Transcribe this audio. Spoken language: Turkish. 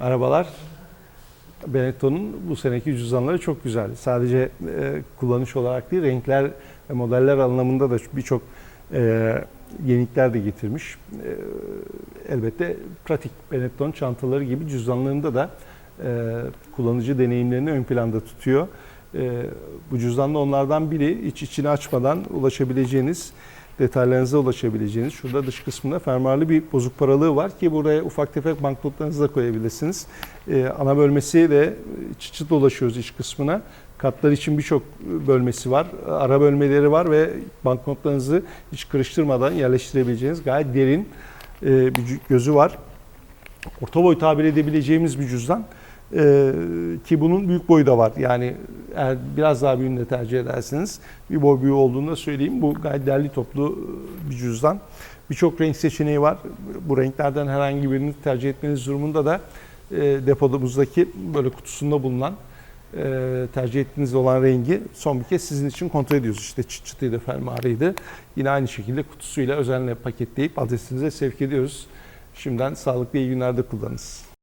arabalar Benetton'un bu seneki cüzdanları çok güzel. Sadece e, kullanış olarak değil, renkler ve modeller anlamında da birçok e, yenilikler de getirmiş. E, elbette pratik Benetton çantaları gibi cüzdanlarında da e, kullanıcı deneyimlerini ön planda tutuyor. E, bu cüzdan da onlardan biri. İç içini açmadan ulaşabileceğiniz, detaylarınıza ulaşabileceğiniz. Şurada dış kısmında fermuarlı bir bozuk paralığı var ki buraya ufak tefek banknotlarınızı da koyabilirsiniz. E, ana bölmesi ve çıt çıt dolaşıyoruz iç kısmına. Katlar için birçok bölmesi var. Ara bölmeleri var ve banknotlarınızı hiç kırıştırmadan yerleştirebileceğiniz gayet derin e, bir gözü var. Orta boy tabir edebileceğimiz bir cüzdan. Ee, ki bunun büyük boyu da var. Yani eğer biraz daha büyüğünü de tercih ederseniz bir boy büyüğü olduğunu da söyleyeyim. Bu gayet derli toplu bir cüzdan. Birçok renk seçeneği var. Bu renklerden herhangi birini tercih etmeniz durumunda da e, depodumuzdaki böyle kutusunda bulunan e, tercih ettiğiniz olan rengi son bir kez sizin için kontrol ediyoruz. İşte çıt çıtıydı, fermuarıydı. Yine aynı şekilde kutusuyla özenle paketleyip adresinize sevk ediyoruz. Şimdiden sağlıklı iyi günlerde kullanınız.